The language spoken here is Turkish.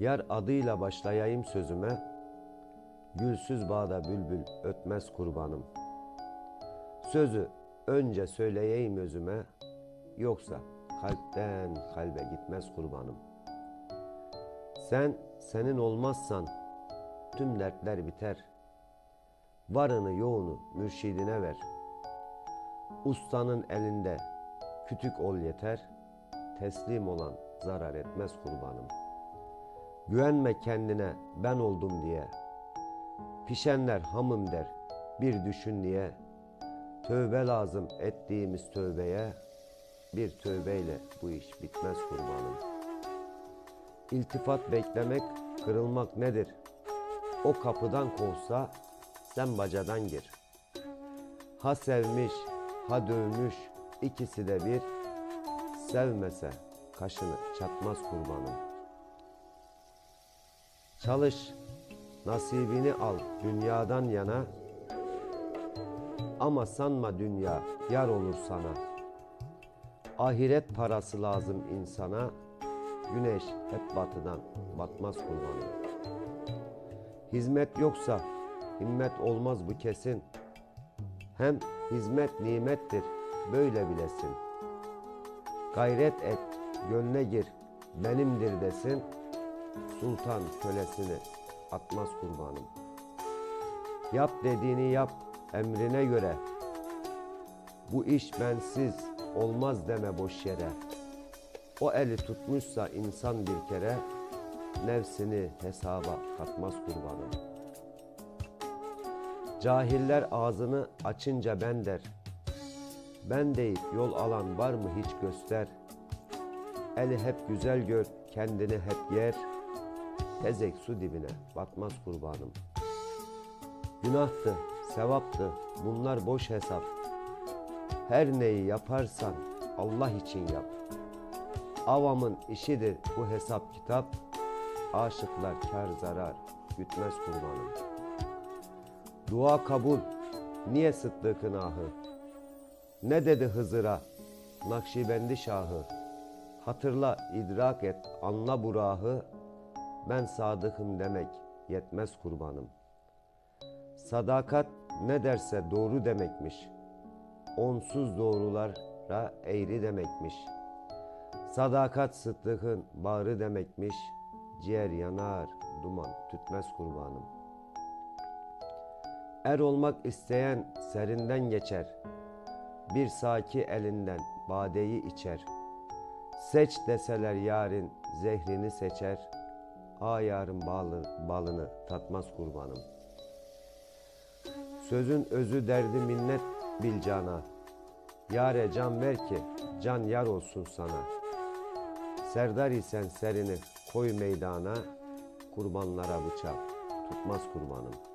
Yar adıyla başlayayım sözüme, Gülsüz bağda bülbül ötmez kurbanım. Sözü önce söyleyeyim özüme, Yoksa kalpten kalbe gitmez kurbanım. Sen senin olmazsan tüm dertler biter. Varını yoğunu mürşidine ver. Ustanın elinde kütük ol yeter. Teslim olan zarar etmez kurbanım. Güvenme kendine ben oldum diye. Pişenler hamım der bir düşün diye. Tövbe lazım ettiğimiz tövbeye. Bir tövbeyle bu iş bitmez kurbanım. İltifat beklemek, kırılmak nedir? O kapıdan kovsa sen bacadan gir. Ha sevmiş, ha dövmüş, ikisi de bir. Sevmese kaşını çatmaz kurbanım. Çalış, nasibini al dünyadan yana. Ama sanma dünya yar olur sana. Ahiret parası lazım insana. Güneş hep batıdan batmaz kurbanım. Hizmet yoksa himmet olmaz bu kesin. Hem hizmet nimettir böyle bilesin. Gayret et, gönle gir, benimdir desin. Sultan kölesini atmaz kurbanım. Yap dediğini yap emrine göre. Bu iş bensiz olmaz deme boş yere. O eli tutmuşsa insan bir kere nefsini hesaba katmaz kurbanım. Cahiller ağzını açınca ben der. Ben deyip yol alan var mı hiç göster. Eli hep güzel gör, kendini hep yer. Tezek su dibine batmaz kurbanım. Günahtı, sevaptı, bunlar boş hesap. Her neyi yaparsan Allah için yap. Avamın işidir bu hesap kitap. Aşıklar kar zarar gütmez kurbanım. Dua kabul, niye Sıddık'ın ahı? Ne dedi Hızır'a, Nakşibendi Şahı? Hatırla, idrak et, anla bu rahı. Ben sadıkım demek yetmez kurbanım. Sadakat ne derse doğru demekmiş. Onsuz doğrulara eğri demekmiş. Sadakat Sıddık'ın bağrı demekmiş. Ciğer yanar, duman tütmez kurbanım. Er olmak isteyen serinden geçer. Bir saki elinden badeyi içer. Seç deseler yarın zehrini seçer. A yarın balı, balını tatmaz kurbanım. Sözün özü derdi minnet bil cana. Yare can ver ki can yar olsun sana. Serdar isen serini koy meydana. Kurbanlara bıçak tutmaz kurbanım.''